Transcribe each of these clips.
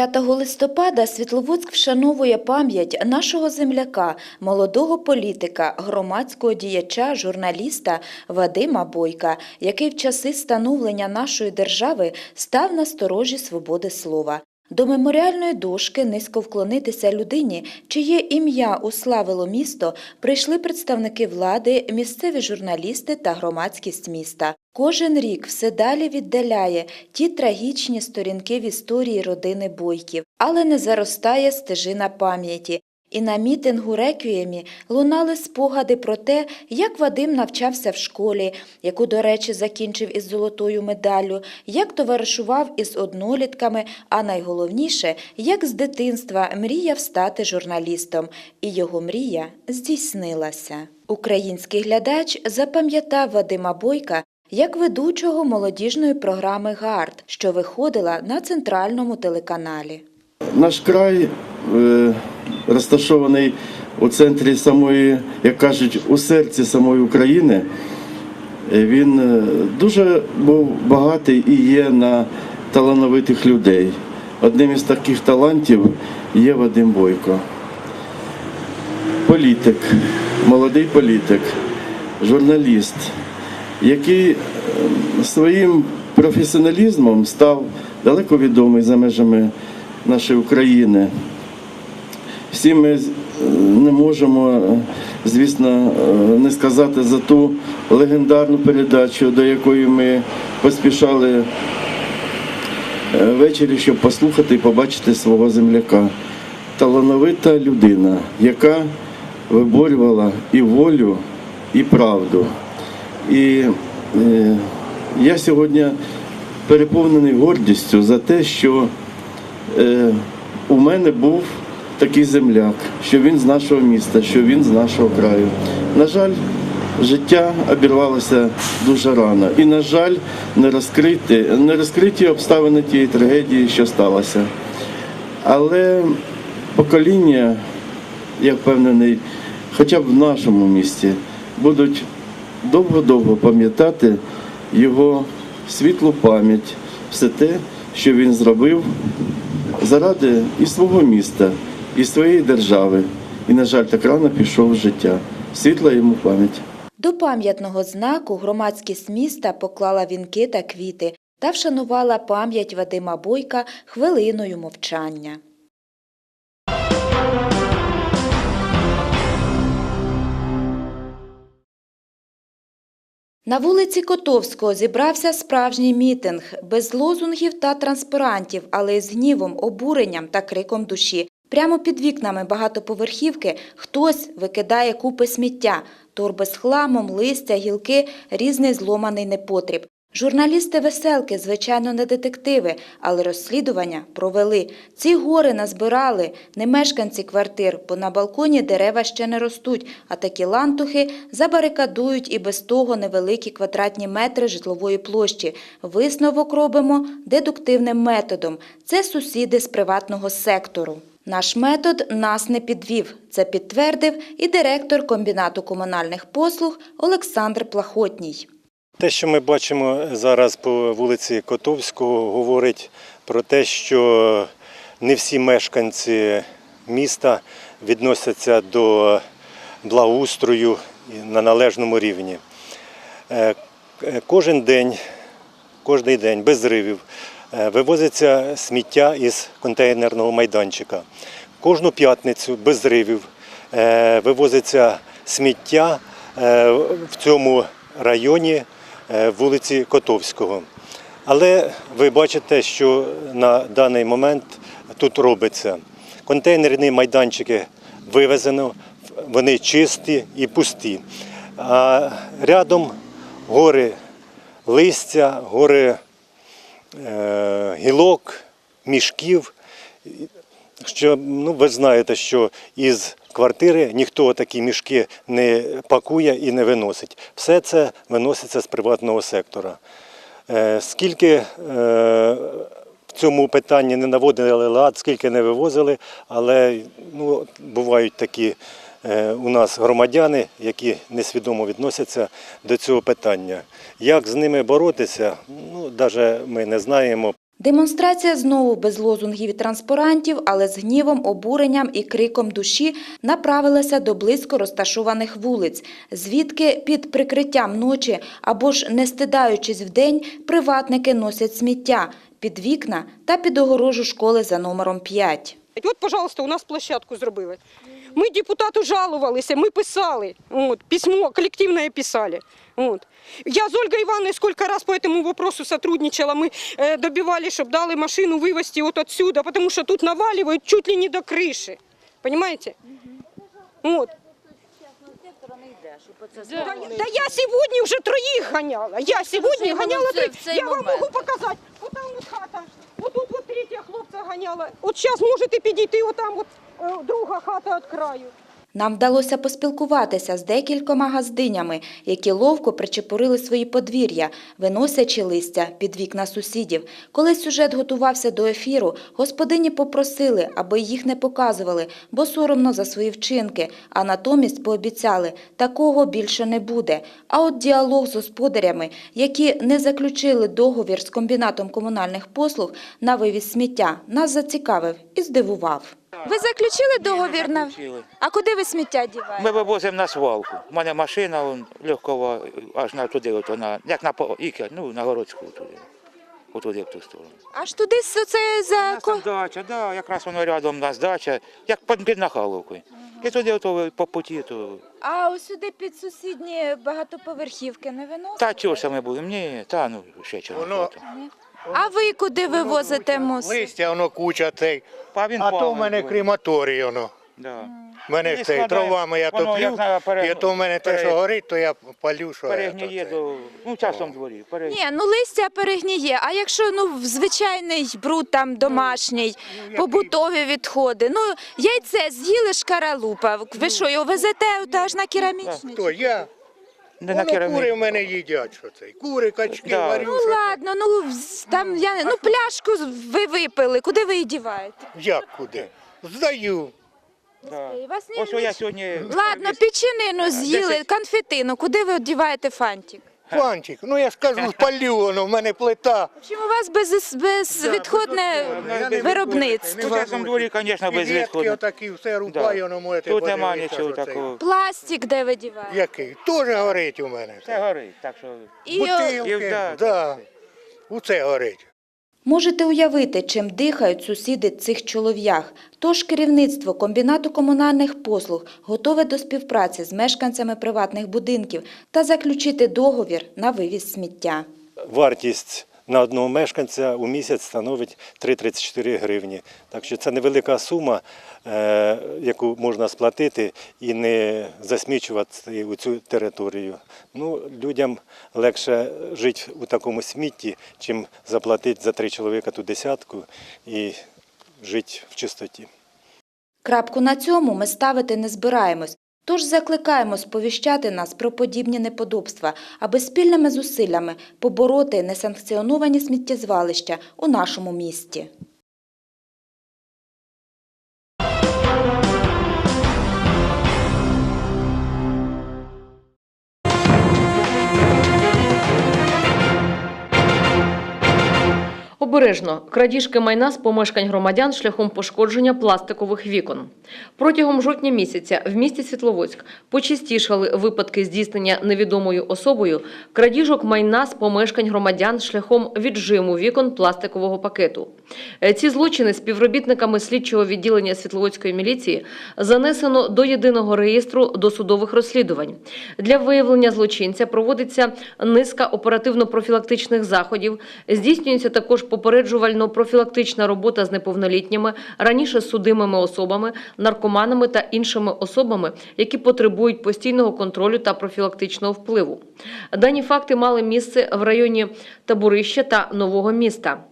5 листопада Світловодськ вшановує пам'ять нашого земляка, молодого політика, громадського діяча, журналіста Вадима Бойка, який в часи становлення нашої держави став на сторожі свободи слова. До меморіальної дошки низько вклонитися людині, чиє ім'я уславило місто, прийшли представники влади, місцеві журналісти та громадськість міста. Кожен рік все далі віддаляє ті трагічні сторінки в історії родини Бойків, але не заростає стежина пам'яті. І на мітингу реквіємі лунали спогади про те, як Вадим навчався в школі, яку, до речі, закінчив із золотою медаллю, як товаришував із однолітками, а найголовніше, як з дитинства мріяв стати журналістом. І його мрія здійснилася. Український глядач запам'ятав Вадима Бойка як ведучого молодіжної програми «Гард», що виходила на центральному телеканалі. Наш край е, розташований у центрі самої, як кажуть, у серці самої України. Е, Він е, дуже був багатий і є на талановитих людей. Одним із таких талантів є Вадим Бойко. Політик, молодий політик, журналіст, який е, своїм професіоналізмом став далеко відомий за межами нашої України. Всі ми не можемо, е, звісно, е, не сказати за ту легендарну передачу, до якої ми поспішали е, ввечері, щоб послухати і побачити свого земляка. Талановита людина, яка виборювала і волю, і правду. І е, я сьогодні переповнений гордістю за те, що е, у мене був такий земляк, що він з нашого міста, що він з нашого краю. На жаль, життя обірвалося дуже рано. І, на жаль, не розкриті, не розкриті обставини тієї трагедії, що сталося. Але покоління, я впевнений, хоча б в нашому місті будуть довго-довго пам'ятати його світлу пам'ять, все те, що він зробив заради і свого міста, і своєї держави. І, на жаль, так рано пішов з життя. Світла йому пам'ять. До пам'ятного знаку громадськість міста поклала вінки та квіти та вшанувала пам'ять Вадима Бойка хвилиною мовчання. На вулиці Котовського зібрався справжній мітинг без лозунгів та транспарантів, але із гнівом, обуренням та криком душі. Прямо під вікнами багатоповерхівки хтось викидає купи сміття, торби з хламом, листя, гілки, різний зломаний непотріб. Журналісти веселки, звичайно, не детективи, але розслідування провели. Ці гори назбирали не мешканці квартир, бо на балконі дерева ще не ростуть, а такі лантухи забарикадують і без того невеликі квадратні метри житлової площі. Висновок робимо дедуктивним методом. Це сусіди з приватного сектору. Наш метод нас не підвів. Це підтвердив і директор комбінату комунальних послуг Олександр Плахотній. Те, що ми бачимо зараз по вулиці Котовського, говорить про те, що не всі мешканці міста відносяться до благоустрою на належному рівні. Е, Кожен день, кожний день без зривів е, вивозиться сміття із контейнерного майданчика. Кожну п'ятницю без зривів е, вивозиться сміття в цьому районі вулиці Котовського. Але ви бачите, що на даний момент тут робиться. Контейнерні майданчики вивезено, вони чисті і пусті. А рядом гори листя, гори е, гілок, мішків. Що, ну, ви знаєте, що із квартири ніхто такі мішки не пакує і не виносить. Все це виноситься з приватного сектора. Е, Скільки е, в цьому питанні не наводили лад, скільки не вивозили, але ну, бувають такі е, у нас громадяни, які несвідомо відносяться до цього питання. Як з ними боротися, ну, навіть ми не знаємо. Демонстрація знову без лозунгів і транспарантів, але з гнівом, обуренням і криком душі направилася до близько розташованих вулиць, звідки під прикриттям ночі або ж не стидаючись вдень, приватники носять сміття під вікна та під огорожу школи за номером 5. От, пожалуйста, у нас площадку зробили. Ми депутату жалувалися, ми писали. От, письмо коллективное писали. От. Я з Ольгой Ивановной сколько раз по этому вопросу сотрудничала. Мы э, добивались, чтобы дали машину вывести вот отсюда, потому что тут наваливают чуть ли не до крыши. Понимаете? Вот. Да, да я сьогодні вже троїх ганяла. Я сьогодні іменно ганяла в цей- троїх. в цей Я вам момент. можу показати. От там от хата. От от хлопця ганяла. От зараз можете підійти, отам там от е, друга хата від краю. Нам вдалося поспілкуватися з декількома газдинями, які ловко причепурили свої подвір'я, виносячи листя під вікна сусідів. Коли сюжет готувався до ефіру, господині попросили, аби їх не показували, бо соромно за свої вчинки, а натомість пообіцяли, такого більше не буде. А от діалог з господарями, які не заключили договір з комбінатом комунальних послуг на вивіз сміття, нас зацікавив і здивував. Ви заключили договір на Заключили. а куди ви сміття діваєте? Ми вивозимо на свалку. У мене машина он, легкова, аж на туди, от вона, як на по- Іке, ну, на городську туди. Отуди в ту сторону. Аж туди це за У нас там дача, да, якраз воно рядом у нас дача, як під, під Нахаловкою. І туди ото, по путі, то. а ось сюди під сусідні багатоповерхівки не виносите? Та чого ж ми будемо? Ні, та ну ще чого. Воно- А ви куди вивозите мус? Листя воно куча цей. А, він А то в мене крематорій воно. Да. В мене цей складає. травами я Воно, як топлю, знаю, пере- і то в мене те, пере- що горить, то я палю, що я Перегніє то до, ну, часом дворі. Пере... Ні, ну листя перегніє. А якщо ну звичайний бруд там домашній, побутові відходи. Ну яйце з'їли шкаралупа. Ви що його везете от аж на керамічний? То я. Не на Воно кури в мене їдять, що цей. Кури, качки, Да. варю. Ну що- ладно, ну вз- там я не- ну пляшку ви випили. Куди ви її діваєте? Як куди? Здаю. Да. І вас ні- Ось я сьогодні... Ладно, печенину з'їли, конфетину. Куди ви одіваєте фантик? Фантик, ну я ж кажу, спалю воно, в мене плита. Чому у вас без, безвідходне не виробництво? в цьому дворі, звісно, без відходу. отакі, все рубаю, воно можете Тут нема подивитися, нічого що такого. Пластик де ви діваєте? Який? Теж горить у мене. Все горить, так що... І, о, Бутилки, І, да, да. Усе горить. Можете уявити, чим дихають сусіди цих чолов'ях. Тож керівництво комбінату комунальних послуг готове до співпраці з мешканцями приватних будинків та заключити договір на вивіз сміття. Вартість на одного мешканця у місяць становить 3,34 гривні. Так що це невелика сума, е, яку можна сплатити і не засмічувати цю територію. Ну, людям легше жити у такому смітті, чим заплатити за три чоловіка ту десятку і жити в чистоті. Крапку на цьому ми ставити не збираємось. Тож закликаємо сповіщати нас про подібні неподобства, аби спільними зусиллями побороти несанкціоновані сміттєзвалища у нашому місті. Обережно крадіжки майна з помешкань громадян шляхом пошкодження пластикових вікон. Протягом жовтня місяця в місті Світловодськ почастішали випадки здійснення невідомою особою крадіжок майна з помешкань громадян шляхом віджиму вікон пластикового пакету. Ці злочини співробітниками слідчого відділення Світловодської міліції занесено до єдиного реєстру досудових розслідувань. Для виявлення злочинця проводиться низка оперативно-профілактичних заходів. Здійснюється також попереджувально-профілактична робота з неповнолітніми, раніше судимими особами, наркоманами та іншими особами, які потребують постійного контролю та профілактичного впливу. Дані факти мали місце в районі Табурища та Нового міста.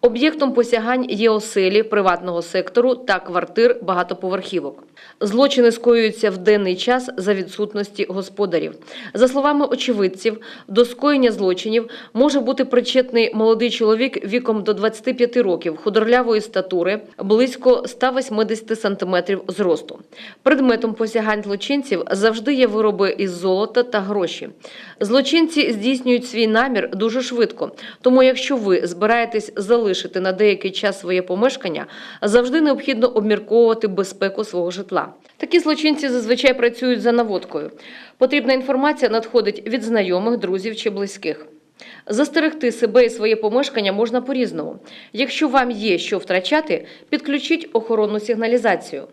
Об'єктом посягань є оселі приватного сектору та квартир багатоповерхівок. Злочини скоюються в денний час за відсутності господарів. За словами очевидців, до скоєння злочинів може бути причетний молодий чоловік віком до 25 років, худорлявої статури, близько 180 сантиметрів зросту. Предметом посягань злочинців завжди є вироби із золота та гроші. Злочинці здійснюють свій намір дуже швидко. Тому, якщо ви збираєтесь залишити на деякий час своє помешкання, завжди необхідно обмірковувати безпеку свого житла. Такі злочинці зазвичай працюють за наводкою. Потрібна інформація надходить від знайомих, друзів чи близьких. Застерегти себе і своє помешкання можна по-різному. Якщо вам є що втрачати, підключіть охоронну сигналізацію.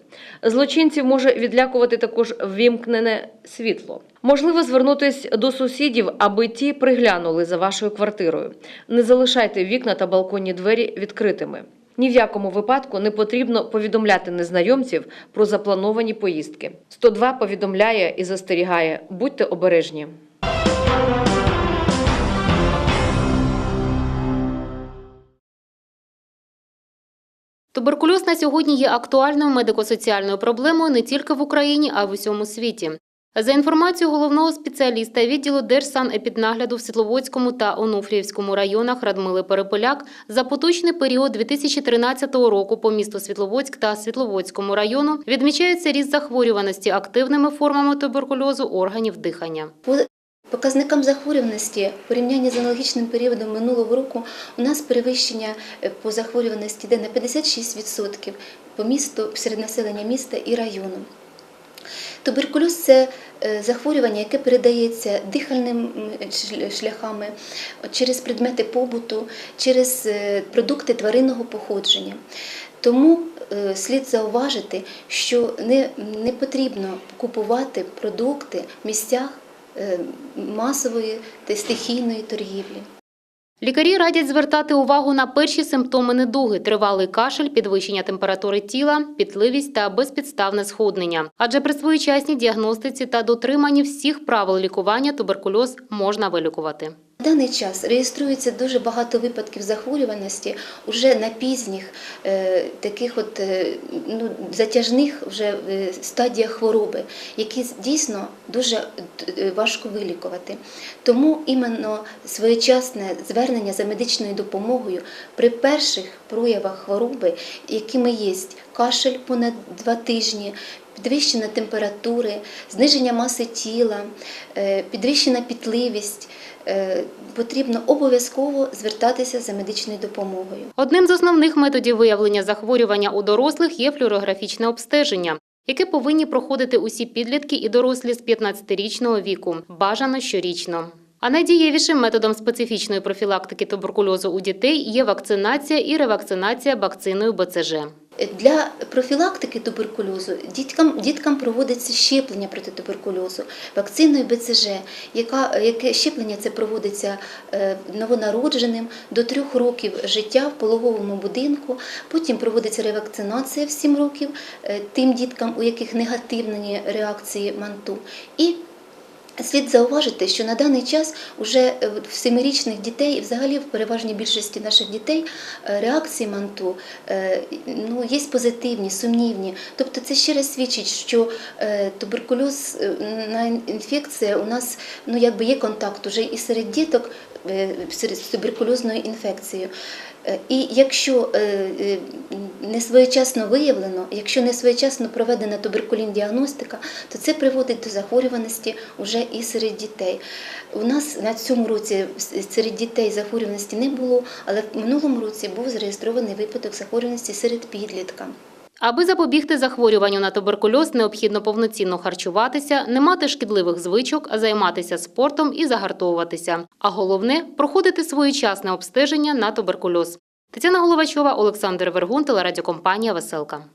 Злочинців може відлякувати також ввімкнене світло. Можливо звернутися до сусідів, аби ті приглянули за вашою квартирою. Не залишайте вікна та балконні двері відкритими. Ні в якому випадку не потрібно повідомляти незнайомців про заплановані поїздки. 102 повідомляє і застерігає: будьте обережні. Туберкульоз на сьогодні є актуальною медико-соціальною проблемою не тільки в Україні, а й в усьому світі. За інформацією головного спеціаліста відділу Держсанепіднагляду в Світловодському та Онуфріївському районах Радмили Перепеляк, за поточний період 2013 року по місту Світловодськ та Світловодському району відмічається ріст захворюваності активними формами туберкульозу органів дихання. Показникам захворюваності в порівнянні з аналогічним періодом минулого року у нас перевищення е, по захворюваності йде на 56% по місту, серед населення міста і району. Туберкульоз це е, захворювання, яке передається дихальним шляхами, через предмети побуту, через е, продукти тваринного походження. Тому слід зауважити, що не, не потрібно купувати продукти в місцях масової та стихійної торгівлі. Лікарі радять звертати увагу на перші симптоми недуги: тривалий кашель, підвищення температури тіла, пітливість та безпідставне схуднення. Адже при своєчасній діагностиці та дотриманні всіх правил лікування туберкульоз можна вилікувати. На даний час реєструється дуже багато випадків захворюваності уже на пізніх е, таких от е, ну, затяжних вже е, стадіях хвороби, які дійсно дуже важко вилікувати. Тому іменно своєчасне звернення за медичною допомогою при перших проявах хвороби, якими є кашель понад два тижні, підвищена температури, зниження маси тіла, е, підвищена пітливість. е, Потрібно обов'язково звертатися за медичною допомогою. Одним з основних методів виявлення захворювання у дорослих є флюорографічне обстеження, яке повинні проходити усі підлітки і дорослі з 15-річного віку, бажано щорічно. А найдієвішим методом специфічної профілактики туберкульозу у дітей є вакцинація і ревакцинація вакциною БЦЖ. Для профілактики туберкульозу діткам, діткам проводиться щеплення проти туберкульозу вакциною БЦЖ, яка, яке щеплення це проводиться е, новонародженим до трьох років життя в пологовому будинку. Потім проводиться ревакцинація в 7 років е, тим діткам, у яких негативні реакції манту. І Слід зауважити, що на даний час уже в семирічних дітей, взагалі в переважній більшості наших дітей, е, реакції манту е, ну, є позитивні, сумнівні. Тобто це ще раз свідчить, що е, туберкульоз е, на інфекція у нас ну, якби є контакт уже і серед діток е, з туберкульозною інфекцією. І якщо е, е, не своєчасно виявлено, якщо не своєчасно проведена туберкулін-діагностика, то це приводить до захворюваності вже і серед дітей. У нас на цьому році серед дітей захворюваності не було, але в минулому році був зареєстрований випадок захворюваності серед підлітка. Аби запобігти захворюванню на туберкульоз, необхідно повноцінно харчуватися, не мати шкідливих звичок, займатися спортом і загартовуватися. А головне проходити своєчасне обстеження на туберкульоз. Тетяна Головачова, Олександр Вергун, телерадіокомпанія Веселка.